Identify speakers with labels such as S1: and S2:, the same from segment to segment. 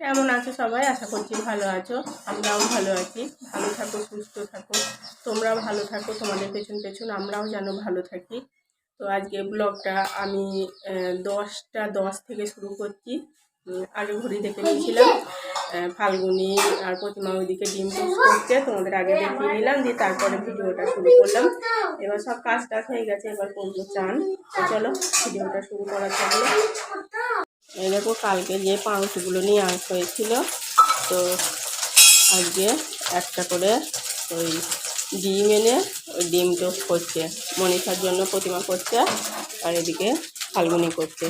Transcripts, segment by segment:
S1: কেমন আছো সবাই? আশা করছি ভালো আছো। আমরাও ভালো আছি। ভালো থাকো, সুস্থ থাকো। তোমরাও ভালো থাকো, তোমাদের পেছন পেছন আমরাও যেন ভালো থাকি। তো আজকে ব্লগটা আমি দশটা দশ থেকে শুরু করছি। আগে ঘড়ি দেখে নিয়েছিলাম। ফাল্গুনি আর প্রতিমা ওইদিকে ডিম পোস্ট করছে। তোমাদের আগে দেখিয়ে নিলাম, দিয়ে তারপরে ভিডিওটা শুরু করলাম। এবার সব কাজ টাজ হয়ে গেছে, এবার করব চান। চলো, ভিডিওটা শুরু করা চলো এই দেখো কালকে যে পাউরুটিগুলো নিয়ে আস হয়েছিল তো আজকে একটা করে ওই ডিম এনে ওই ডিম টোস্ট করছে। মনীষার জন্য প্রতিমা করছে আর এদিকে ফাল্গুনি করছে।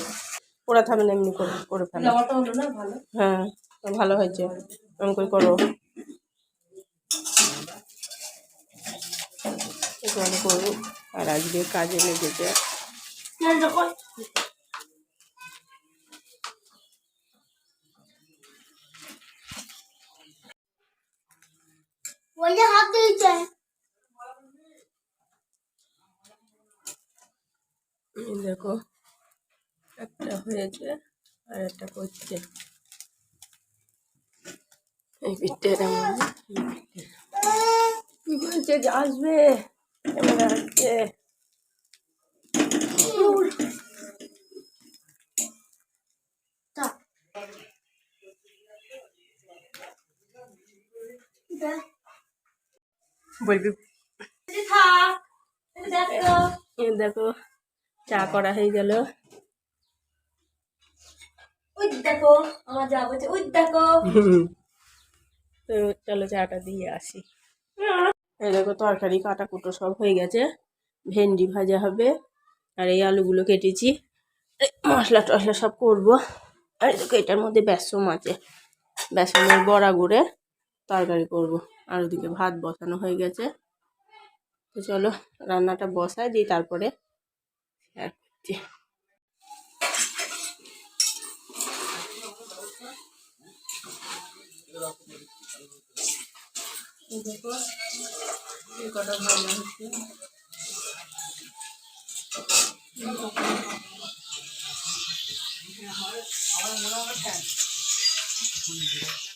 S1: ওরা থাকবে না এমনি করে করে ফেলো। হ্যাঁ ভালো হয়েছে। এমন করে করো। করব। আর আজকে কাজে লেগেছে।
S2: ওই যে হাত দিয়েছে
S1: এই দেখো একটা হয়েছে আর একটা করছে এই পিঠটা মধ্যে কি বলছে যে আসবে এবারে আসছে বলবি।
S2: দেখো
S1: চা করা হয়ে গেল।
S2: ওই দেখো আমার যা বলছে ওই দেখো।
S1: তো চলো চাটা দিয়ে আসি। এই দেখো তরকারি কাটা কুটো সব হয়ে গেছে। ভেন্ডি ভাজা হবে। আর এই আলুগুলো কেটেছি। মশলা টশলা সব করব। আর দেখো এটার মধ্যে বেসম আছে। বেসনের বড়া গুঁড়ে তরকারি করব। আর ওদিকে ভাত বসানো হয়ে গেছে। তো চলো রান্নাটা বসাই দিই তারপরে শেয়ার করছি। পয়সা শেষ হয়ে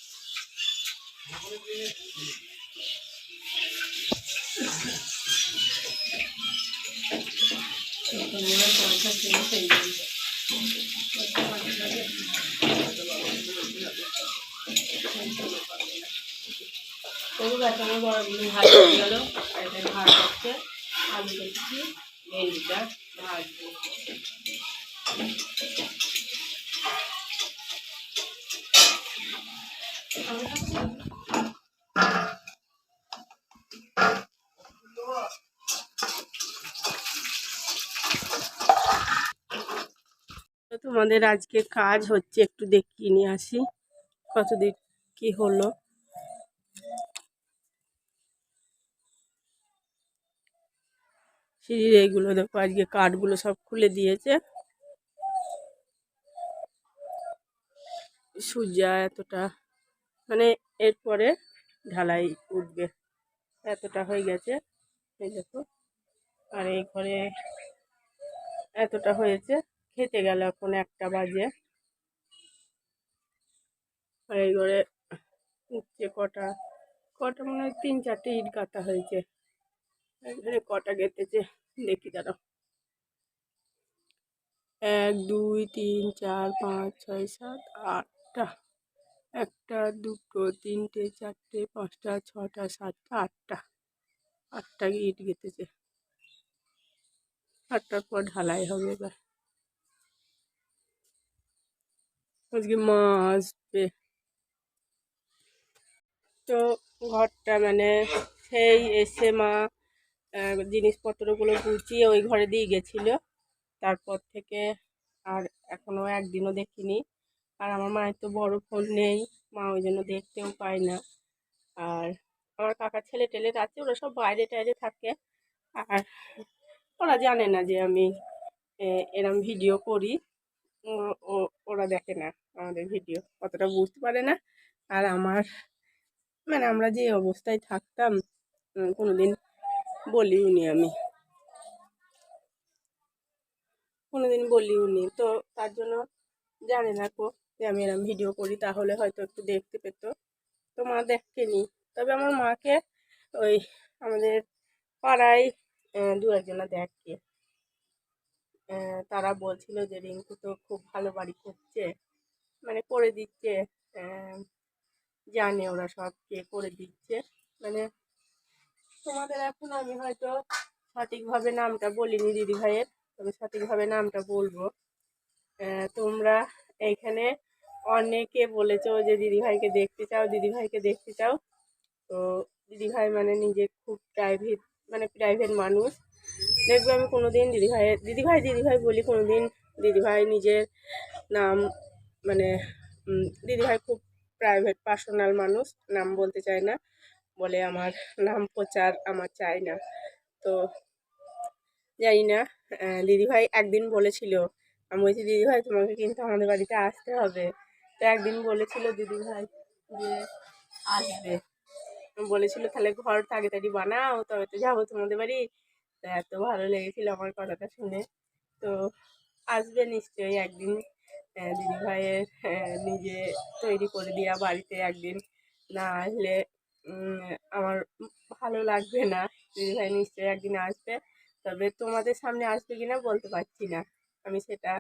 S1: তবু গাছ আমার বড়গুলো ভাত গেল আর এটা ভাত হচ্ছে আলু কেটেছি ভেন্ডিটা। তোমাদের আজকে কাজ হচ্ছে, একটু দেখিয়ে নিয়ে আসি কতদিন কি হলো। সিঁড়ির এইগুলো দেখো, আজকে কাঠগুলো সব খুলে দিয়েছে। সূর্যা এতটা মানে এরপরে ঢালাই উঠবে, এতটা হয়ে গেছে। এই দেখো, আর এই ঘরে এতটা হয়েছে। খেতে গেল এখন একটা বাজে। এই ঘরে উঠছে কটা। কটা মনে হয় তিন চারটে ইট গাঁথা হয়েছে। কটা গেঁথেছে, দেখি দাঁড়াও। এক, দুই, তিন, চার, পাঁচ, ছয়, সাত, আটটা। একটা, দুটো, তিনটে, চারটে, পাঁচটা, ছটা, সাতটা, আটটা। আটটা ইট গেঁথেছে। আটটার পর ঢালাই হবে এবার। আজকে মা আসবে তো ঘরটা মানে সেই এসে মা জিনিসপত্রগুলো গুছিয়ে ওই ঘরে দিয়ে গেছিল। তারপর থেকে আর এখনও একদিনও দেখিনি। আর আমার মায়ের তো বড় ফোন নেই, মা ওই জন্য দেখতেও পায় না। আর আমার কাকা ছেলে টেলে আছে, ওরা সব বাইরে টাইরে থাকে। আর ওরা জানে না যে আমি এরম ভিডিও করি। ওরা দেখে না আমাদের ভিডিও। অতটা বুঝতে পারে না। আর আমার মানে আমরা যে অবস্থায় থাকতাম উম, কোনোদিন বলিও আমি। কোনোদিন বলিও নি তো তার জন্য জানে না কো যে আমি এরকম ভিডিও করি তাহলে হয়তো একটু দেখতে পেত। তো মা দেখেনি। তবে আমার মাকে ওই আমাদের পাড়ায় দু একজনা দেখে। তারা বলছিল যে রিঙ্কু তো খুব ভালো বাড়ি করছে মানে করে দিচ্ছে জানে ওরা সব কে করে দিচ্ছে। মানে তোমাদের এখন আমি হয়তো সঠিকভাবে নামটা বলিনি দিদি ভাইয়ের, তবে সঠিকভাবে নামটা বলব। তোমরা এইখানে অনেকে বলেছ যে দিদি ভাইকে দেখতে চাও, দিদি ভাইকে দেখতে চাও। তো দিদি ভাই মানে নিজে খুব প্রাইভেট মানে প্রাইভেট মানুষ। দেখবে আমি কোনোদিন দিদি ভাইয়ের দিদি ভাই দিদি ভাই বলি কোনোদিন দিদি ভাই নিজের নাম মানে দিদিভাই খুব প্রাইভেট পার্সোনাল মানুষ, নাম বলতে চায় না। বলে আমার নাম প্রচার আমার চাই না। তো জানি না দিদিভাই একদিন বলেছিল। আমি বলছি, দিদিভাই, তোমাকে কিন্তু আমাদের বাড়িতে আসতে হবে। তো একদিন বলেছিল দিদিভাই যে আসবে। বলেছিল, তাহলে ঘর তাড়াতাড়ি বানাও, তবে তো যাব তোমাদের বাড়ি। এত ভালো লেগেছিল আমার কথাটা শুনে। তো আসবে নিশ্চয়ই একদিন দিদিভাইয়ের নিজে তৈরি করে দেওয়া বাড়িতে একদিন। না আসলে আমার ভালো লাগবে না। দিদিভাই নিশ্চয়ই একদিন আসবে। তবে তোমাদের সামনে আসবে কিনা বলতে পারছি না। আমি সেটা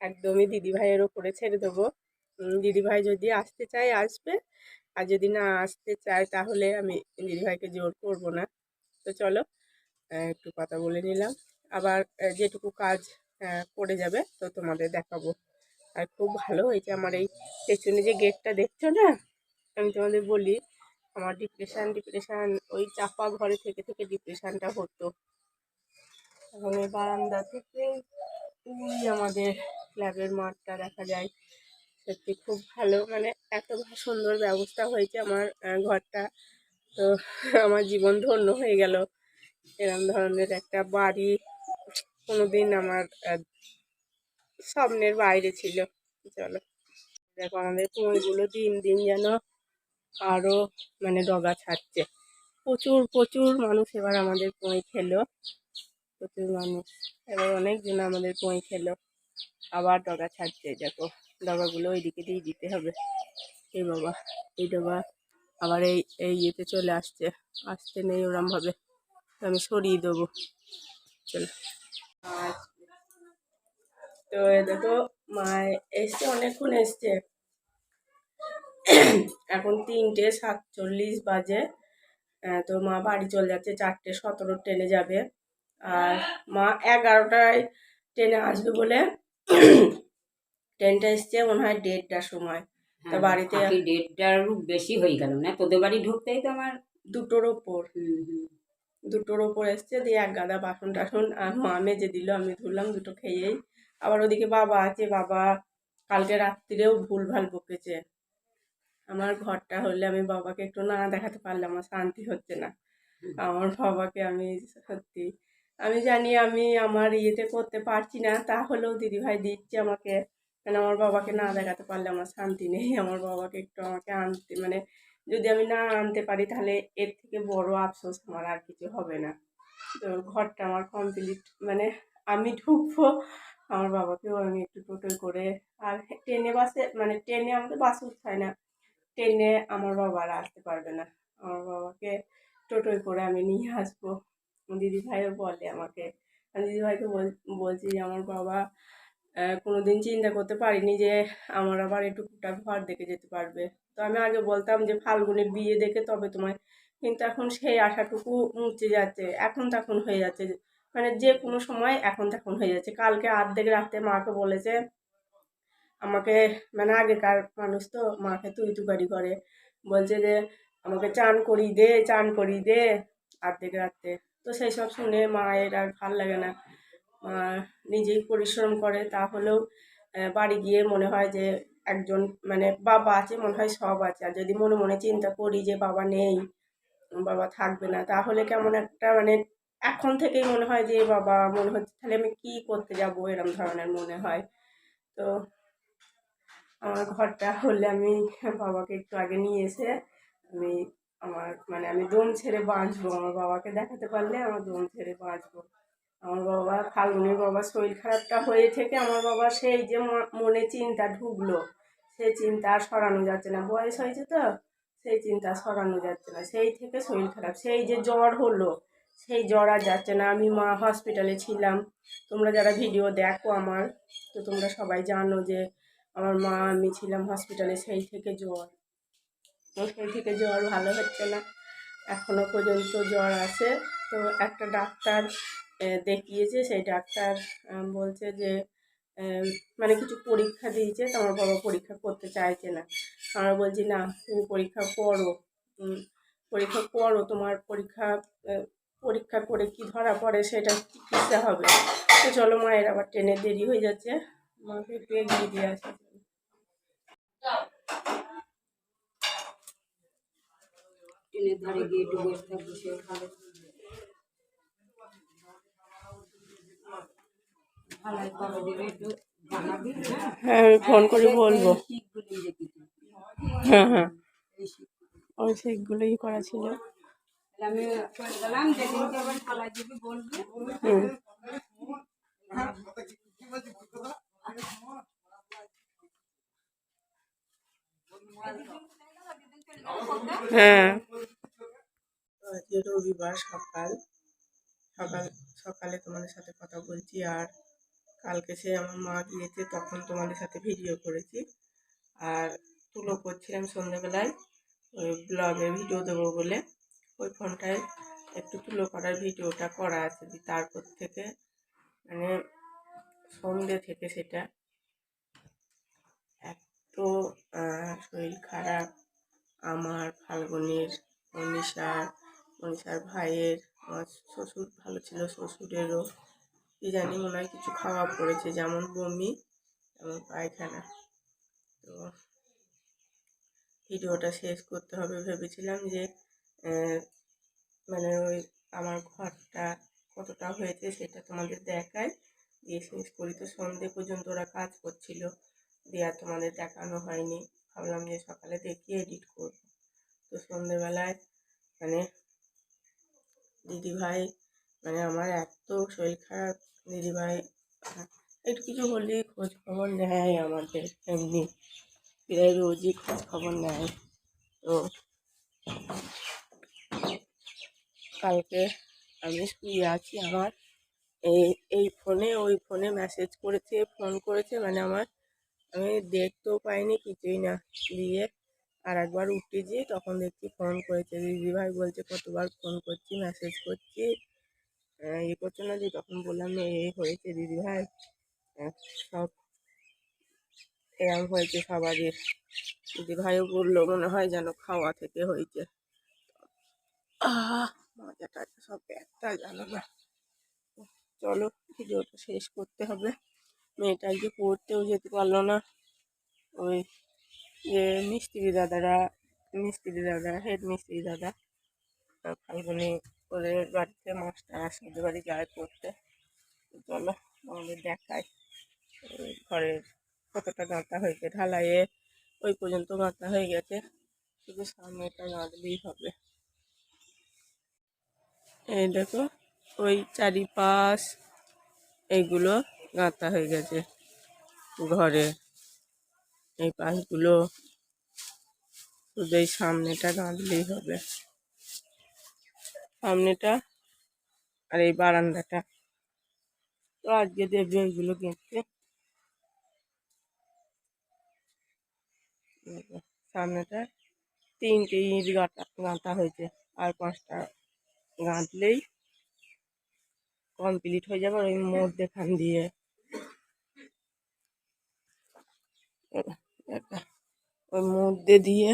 S1: একদমই দিদিভাইয়ের ওপরে ছেড়ে দেবো। দিদিভাই যদি আসতে চায়, আসবে। আর যদি না আসতে চায়, তাহলে আমি দিদিভাইকে জোর করব না। তো চলো একটু কথা বলে নিলাম। আবার যেটুকু কাজ করে যাবে, তো তোমাদের দেখাবো। আর খুব ভালো হয়েছে আমার এই পেছনে যে গেটটা দেখছ না? আমি তোমাদের বলি, আমার ডিপ্রেশান ডিপ্রেশান ওই চাপা ঘরে থেকে থেকে ডিপ্রেশানটা হতো। এখন এই বারান্দা থেকে ওই আমাদের ক্লাবের মাঠটা দেখা যায়। সত্যি খুব ভালো মানে এত সুন্দর ব্যবস্থা হয়েছে আমার ঘরটা। তো আমার জীবন ধন্য হয়ে গেল। এরম ধরনের একটা বাড়ি কোনোদিন আমার স্বপ্নের বাইরে ছিল। চলো। দেখো আমাদের কুমিরগুলো দিন দিন যেন আরও মানে ডগা ছাড়ছে। প্রচুর প্রচুর মানুষ এবার আমাদের কুঁই খেলো। প্রচুর মানুষ। এবার অনেকজন আমাদের কুঁই খেলো। আবার ডগা ছাড়ছে। দেখো, ডগাগুলো ওইদিকে দিয়ে দিতে হবে। এই বাবা, এই ডগা আবার এই এই ইয়েতে চলে আসছে। আসতে নেই ওরমভাবে। আমি সরিয়ে দেবো। চলো। তো দেখো মা এসছে অনেকক্ষণ এসছে। এখন তিনটে সাতচল্লিশ বাজে। তো মা বাড়ি চলে যাচ্ছে চারটে সতেরো ট্রেনে যাবে। আর মা এগারোটায় ট্রেনে আসবে বলে ট্রেনটা এসছে মনে হয় দেড়টার সময়। তা বাড়িতে
S3: বাড়িতে দেড়টার বেশি হয়ে গেল না তোদের বাড়ি ঢুকতেই তো আমার
S1: দুটোর ওপর।
S3: হুম, হুম।
S1: দুটোর ওপর এসছে, দিয়ে এক গাদা বাসন টাসন আর মা মেজে দিল, আমি ধুলাম দুটো খেয়েই। আবার ওদিকে বাবা আছে, বাবা কালকে রাত্রিরেও ভুলভাল বকেছে। আমার ঘরটা হলে আমি বাবাকে একটু না দেখাতে পারলে আমার শান্তি হচ্ছে না। আমার বাবাকে আমি সত্যি, আমি জানি আমি আমার ইয়েতে করতে পারছি না তাহলেও দিদিভাই দিচ্ছে আমাকে। মানে আমার বাবাকে না দেখাতে পারলে আমার শান্তি নেই। আমার বাবাকে একটু আমাকে আনতে মানে যদি আমি না আনতে পারি, তাহলে এর থেকে বড় আফসোস আমার আর কিছু হবে না। তো ঘরটা আমার কমপ্লিট মানে আমি ঢুকবো, আমার বাবাকেও আমি একটু টোটোয় করে, আর ট্রেনে বাসে মানে ট্রেনে আমাদের বাস উঠতে হয় না, ট্রেনে আমার বাবা আর আসতে পারবে না। আমার বাবাকে টোটোয় করে আমি নিয়ে আসব। দিদি ভাইও বলে আমাকে আমি দিদি ভাইকে বলছি যে আমার বাবা কোনো দিন চিন্তা করতে পারিনি যে আমার আবার একটু টুকটাক ঘর দেখে যেতে পারবে। তো আমি আগে বলতাম যে ফাল্গুনের বিয়ে দেখে তবে তোমায়, কিন্তু এখন সেই আশাটুকু মুছে যাচ্ছে, এখন তখন হয়ে যাচ্ছে। মানে যে কোনো সময় এখন তখন হয়ে যাচ্ছে। কালকে আর্ধেক রাতে মাকে বলেছে, আমাকে মানে আগেকার মানুষ তো, মাকে তুই তুকারি করে। বলছে যে, আমাকে চান করি দে, চান করি দে আর্ধেক রাতে। তো সেই সব শুনে মায়ের আর ভালো লাগে না। নিজেই পরিশ্রম করে, তাহলেও বাড়ি গিয়ে মনে হয় যে একজন মানে বাবা আছে, মনে হয় সব আছে। আর যদি মনে মনে চিন্তা করি যে বাবা নেই, বাবা থাকবে না, তাহলে কেমন একটা মানে এখন থেকেই মনে হয় যে বাবা মনে হচ্ছে, তাহলে আমি কী করতে যাব, এরম ধরনের মনে হয়। তো, আমার ঘরটা হলে আমি বাবাকে একটু আগে নিয়ে এসে আমি আমার মানে আমি দম ছেড়ে বাঁচবো, আমার বাবাকে দেখাতে পারলে আমার দম ছেড়ে বাঁচবো। আমার বাবা ফাল্গুনির বাবা শরীর খারাপটা হয়ে থেকে আমার বাবা সেই যে মনে চিন্তা ঢুকলো, সেই চিন্তা আর সরানো যাচ্ছে না। বয়স হয়েছে তো, সেই চিন্তা সরানো যাচ্ছে না। সেই থেকে শরীর খারাপ। সেই যে জ্বর হলো, সেই জ্বর আর যাচ্ছে না। আমি মা হসপিটালে ছিলাম। তোমরা যারা ভিডিও দেখো আমার, তো তোমরা সবাই জানো যে আমার মা, আমি ছিলাম হসপিটালে সেই থেকে জ্বর। তো সেই থেকে জ্বর ভালো হচ্ছে না। এখনও পর্যন্ত জ্বর আছে। তো একটা ডাক্তার দেখিয়েছে, সেই ডাক্তার বলছে যে মানে কিছু পরীক্ষা দিয়েছে তোমার বাবা পরীক্ষা করতে চাইছে না। আমরা বলছি, না, তুমি পরীক্ষা করো। পরীক্ষা করো, তোমার পরীক্ষা পরীক্ষা করে কি ধরা পড়ে সেটা চিকিৎসা হবে। তো চলো, মায়ের আবার ট্রেনে দেরি হয়ে যাচ্ছে। মাকে একটু এগিয়ে দিয়ে আসি
S3: ট্রেনের ধারে গিয়ে একটু বসে থাকব সে ভালো ভালাই করে দেবে একটু জানাবি হ্যাঁ
S1: হ্যাঁ আমি ফোন করে বলব। হ্যাঁ হ্যাঁ। ওই সেইগুলোই করা ছিল। হ্যাঁ। রবিবার সকাল। সকাল সকালে তোমাদের সাথে কথা বলছি আর কালকে সে আমার মা গিয়েছে তখন তোমাদের সাথে ভিডিও করেছি। আর তুলো করছিলাম সন্ধ্যেবেলায় ওই ব্লগে ভিডিও দেবো বলে। ওই ফোনটায় একটু তুলো করার ভিডিওটা করা আছে তারপর থেকে মানে সন্ধ্যে থেকে সেটা এত শরীর খারাপ। আমার ফাল্গুনির, মনীষার মনীষার ভাইয়ের, আমার শ্বশুর ভালো ছিল, শ্বশুরেরও। কি জানি মনে হয় কিছু খাওয়া পড়েছে, যেমন বমি যেমন পায়খানা। তো ভিডিওটা শেষ করতে হবে। ভেবেছিলাম যে মানে ওই আমার ঘরটা কতটা হয়েছে সেটা তোমাদের দেখায় দিয়ে শেষ করি। তো সন্ধে পর্যন্ত ওরা কাজ করছিল, দিয়ে আর তোমাদের দেখানো হয়নি। ভাবলাম যে সকালে দেখিয়ে এডিট করব। তো সন্ধেবেলায় মানে দিদিভাই মানে আমার এত শরীর খারাপ দিদিভাই একটু কিছু হলেই খোঁজ খবর নেয় আমাদের, এমনি প্রায় রোজই খোঁজ খবর নেয়। তো কালকে আমি শুয়ে আছি, আমার এই এই ফোনে, ওই ফোনে মেসেজ করেছে ফোন করেছে মানে আমার, আমি দেখতেও পাইনি কিছুই না, দিয়ে আর একবার উঠেছি, তখন দেখছি ফোন করেছে। দিদিভাই বলছে, কতবার ফোন করছি মেসেজ করছি। ইয়ে করছে না যে তখন বললাম এই হয়েছে দিদিভাই আহ, সব এরম হয়েছে সবারই। দিদি ভাইও বলল মনে হয় যেন খাওয়া থেকে হয়েছে। মজাটা সব একটা জানো না। চলো ভিডিওটা শেষ করতে হবে। মেয়েটা আজকে পড়তেও যেতে পারল না। ওই যে মিস্ত্রি দাদারা মিস্ত্রি দাদা হেড মিস্ত্রি দাদা ফাল্গুনি ওদের বাড়িতে মাস্টার আসে বাড়ি যায় পড়তে। চলো আমাদের দেখায় ঘরের কতটা গাঁথা হয়েছে, ঢালাইয়ে ওই পর্যন্ত গাঁথা হয়ে গেছে। শুধু সামনেটা গাঁথলেই হবে। এই দেখো, ওই চারিপাশ এইগুলো গাঁথা হয়ে গেছে ঘরে। এই পাশগুলো শুধু এই সামনেটা গাঁথলেই হবে। সামনেটা আর এই বারান্দাটা। তো আজকে দেবে ওইগুলো দেখো, সামনেটা তিনটে ইট গাঁটা গাঁথা হয়েছে। আর পাঁচটা গাঁথলেই কমপ্লিট হয়ে যাবে ওই মধ্যেখান দিয়ে। ওই মধ্যে দিয়ে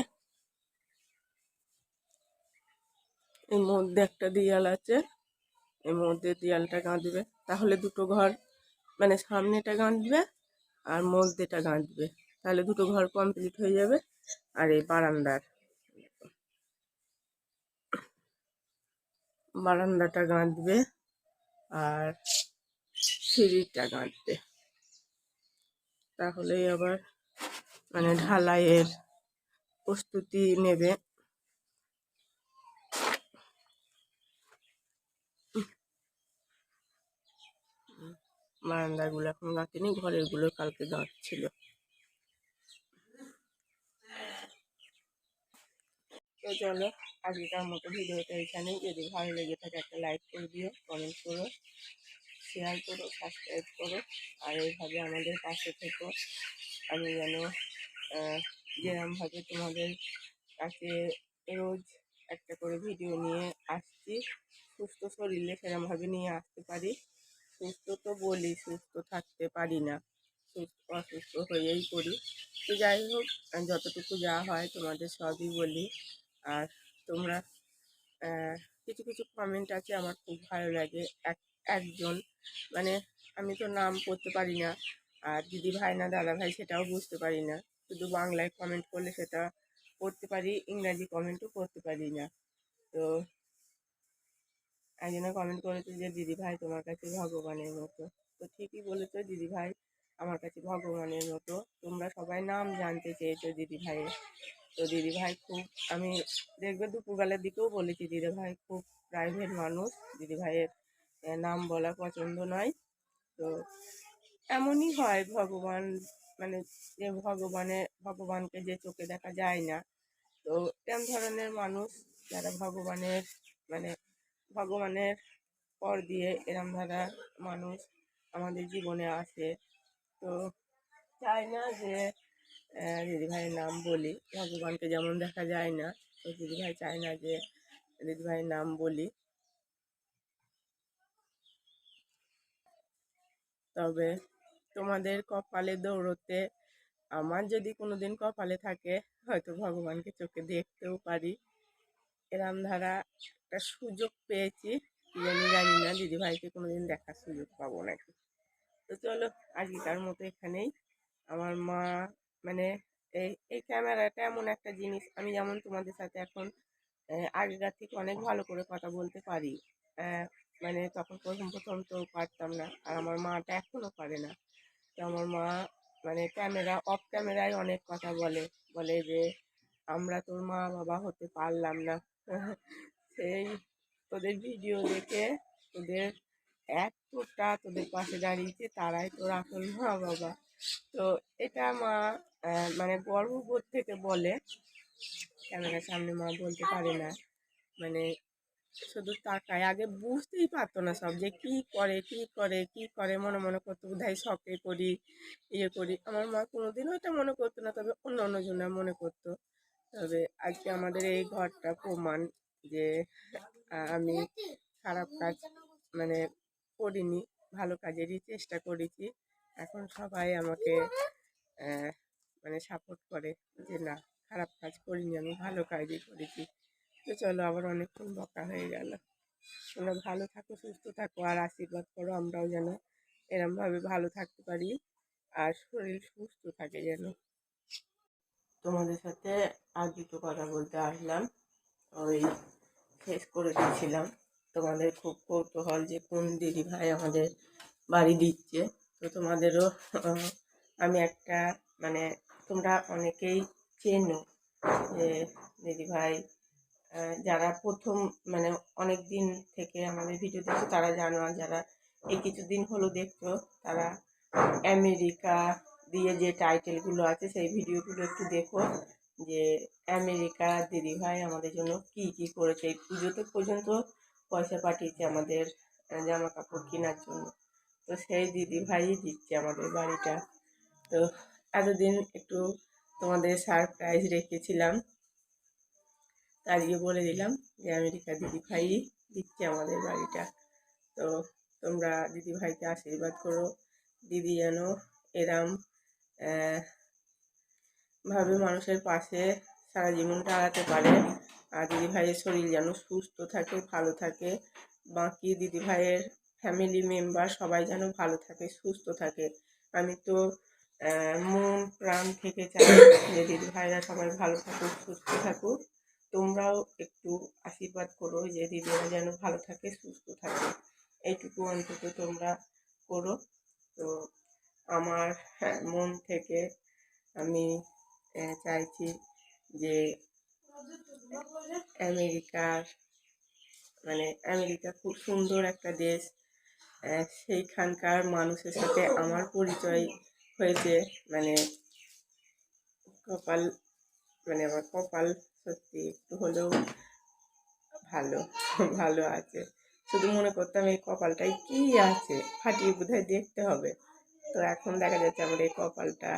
S1: এর মধ্যে একটা দেয়াল আছে, এর মধ্যে দেয়ালটা গাঁথবে তাহলে দুটো ঘর মানে সামনেটা গাঁথবে আর মধ্যেটা গাঁথবে তাহলে দুটো ঘর কমপ্লিট হয়ে যাবে আর এই বারান্দার। বারান্দাটা গাঁথবে আর সিঁড়িটা গাঁথবে তাহলেই আবার মানে ঢালাইয়ের প্রস্তুতি নেবে। বারান্দাগুলো এখন গাঁথিনি ঘরেরগুলো কালকে গাঁথছিল তো চলো আজকের মতো ভিডিওটা এখানেই। যদি ভালো লেগে থাকে একটা লাইক করে দিও কমেন্ট করো শেয়ার করো সাবস্ক্রাইব করো, আর এইভাবে আমাদের পাশে থেকো। আমি যেন যেরমভাবে তোমাদের কাছে রোজ একটা করে ভিডিও নিয়ে আসছি, সুস্থ শরীরে সেরমভাবে নিয়ে আসতে পারি। সুস্থ তো বলি, সুস্থ থাকতে পারি না। সুস্থ, অসুস্থ হয়েই পড়ি। তো যাই হোক, যতটুকু যা হয় তোমাদের সবই বলি। আর তোমরা কিছু কিছু কমেন্ট আছে, আমার খুব ভালো লাগে। এক, একজন মানে আমি তো নাম পড়তে পারি না। আর দিদি ভাই না দাদা ভাই সেটাও বুঝতে পারি না। শুধু বাংলায় কমেন্ট করলে সেটা পড়তে পারি, ইংরাজি কমেন্টও করতে পারি না। তো একজনে কমেন্ট করেছে যে দিদি ভাই তোমার কাছে ভগবানের মতো। তো ঠিকই বলেছ দিদি ভাই আমার কাছে ভগবানের মতো। তোমরা সবাই নাম জানতে চেয়েছো দিদি ভাইয়ের তো দিদি ভাই খুব, আমি দেখবে দুপুরবেলার দিকেও বলেছি দিদি ভাই খুব প্রাইভেট মানুষ। দিদি ভাইয়ের নাম বলা পছন্দ নয়। তো এমনই হয় ভগবান মানে যে ভগবানের ভগবানকে যে চোখে দেখা যায় না। তো এরম ধরনের মানুষ যারা ভগবানের মানে ভগবানের পর দিয়ে এরম ধারা মানুষ আমাদের জীবনে আসে। তো চাই না যে দিদিভাইয়ের নাম বলি, ভগবানকে যেমন দেখা যায় না, তো দিদিভাই চায় না যে দিদিভাইয়ের নাম বলি। তবে তোমাদের কপালে দৌড়তে আমার যদি কোনোদিন কপালে থাকে, হয়তো ভগবানকে চোখে দেখতেও পারি। এরম ধারা একটা সুযোগ পেয়েছি জানি জানি না, দিদিভাইকে কোনোদিন দেখার সুযোগ পাবো নাকি। তো চলো, আজকেকার মতো এখানেই। আমার মা মানে এই এই ক্যামেরাটা এমন একটা জিনিস, আমি যেমন তোমাদের সাথে এখন আগেকার থেকে অনেক ভালো করে কথা বলতে পারি। মানে তখন প্রথম প্রথম তো পারতাম না, আর আমার মাটা এখনও পারে না। তো আমার মা মানে ক্যামেরা, অফ ক্যামেরায় অনেক কথা বলে বলে যে, আমরা তোর মা বাবা হতে পারলাম না। সেই তোদের ভিডিও দেখে তোদের এতটা তোদের পাশে দাঁড়িয়েছে, তারাই তোর আসল মা বাবা। তো এটা মা মানে গর্ববোধ থেকে বলে, ক্যামেরার সামনে মা বলতে পারে না। মানে শুধু তাকায়, আগে বুঝতেই পারতো না সব যে কী করে কী করে কী করে, মনে মনে করতো বোধহয় শখে করি ইয়ে করি। আমার মা কোনোদিনও এটা মনে করতো না, তবে অন্য অন্য জনের মনে করতো। তবে আজকে আমাদের এই ঘরটা প্রমাণ যে আমি খারাপ কাজ মানে করিনি, ভালো কাজেরই চেষ্টা করেছি। এখন সবাই আমাকে মানে সাপোর্ট করে যে, না, খারাপ কাজ করিনি, আমি ভালো কাজই করেছি। তো চলো, আবার অনেকক্ষণ বকা হয়ে গেল। তোমরা ভালো থাকো, সুস্থ থাকো, আর আশীর্বাদ করো আমরাও যেন এরমভাবে ভালো থাকতে পারি, আর শরীর সুস্থ থাকে যেন। তোমাদের সাথে আর দুটো কথা বলতে আসলাম। ওই শেষ করে দিয়েছিলাম। তোমাদের খুব কৌতূহল যে কোন দিদি ভাই আমাদের বাড়ি দিচ্ছে। তো তোমাদেরও আমি একটা মানে তোমরা অনেকেই চেনো যে দিদি ভাই যারা প্রথম মানে অনেক দিন থেকে আমাদের ভিডিও দেখছ, তারা জানো আর যারা এই কিছুদিন হলো দেখছ, তারা আমেরিকা দিয়ে যে টাইটেলগুলো আছে সেই ভিডিওগুলো একটু দেখো যে আমেরিকা দিদি ভাই আমাদের জন্য কি কি করেছে। এই পুজোতে পর্যন্ত পয়সা পাঠিয়েছে আমাদের জামা কাপড় কেনার জন্য। তো সেই দিদি ভাই দিচ্ছে আমাদের বাড়িটা। তো এতদিন একটু তোমাদের সারপ্রাইজ রেখেছিলাম। আজকে বলে দিলাম যে আমেরিকা দিদি ভাই দিচ্ছে আমাদের বাড়িটা। তো তোমরা দিদি ভাইকে আশীর্বাদ করো। দিদি যেন এরম ভাবে মানুষের পাশে সারা জীবন দাঁড়াতে পারে। আর দিদি ভাইয়ের শরীর যেন সুস্থ থাকে, ভালো থাকে। বাকি দিদি ভাইয়ের ফ্যামিলি মেম্বার সবাই যেন ভালো থাকে, সুস্থ থাকে। আমি তো মন, প্রাণ থেকে চাই যে দিদি ভাইরা সবাই ভালো থাকুক, সুস্থ থাকুক। তোমরাও একটু আশীর্বাদ করো যে দিদিরা যেন ভালো থাকে, সুস্থ থাকে। এইটুকু অন্তত তোমরা করো। তো আমার হ্যাঁ, মন থেকে আমি চাইছি যে আমেরিকার মানে আমেরিকা খুব সুন্দর একটা দেশ সেইখানকার মানুষের সাথে আমার পরিচয় হয়েছে মানে কপাল মানে আমার কপাল সত্যি একটু হলেও ভালো ভালো আছে। শুধু মনে করতাম এই কপালটায় কী আছে ফাটিয়ে বোধহয় দেখতে হবে। তো এখন দেখা যাচ্ছে আমার এই কপালটা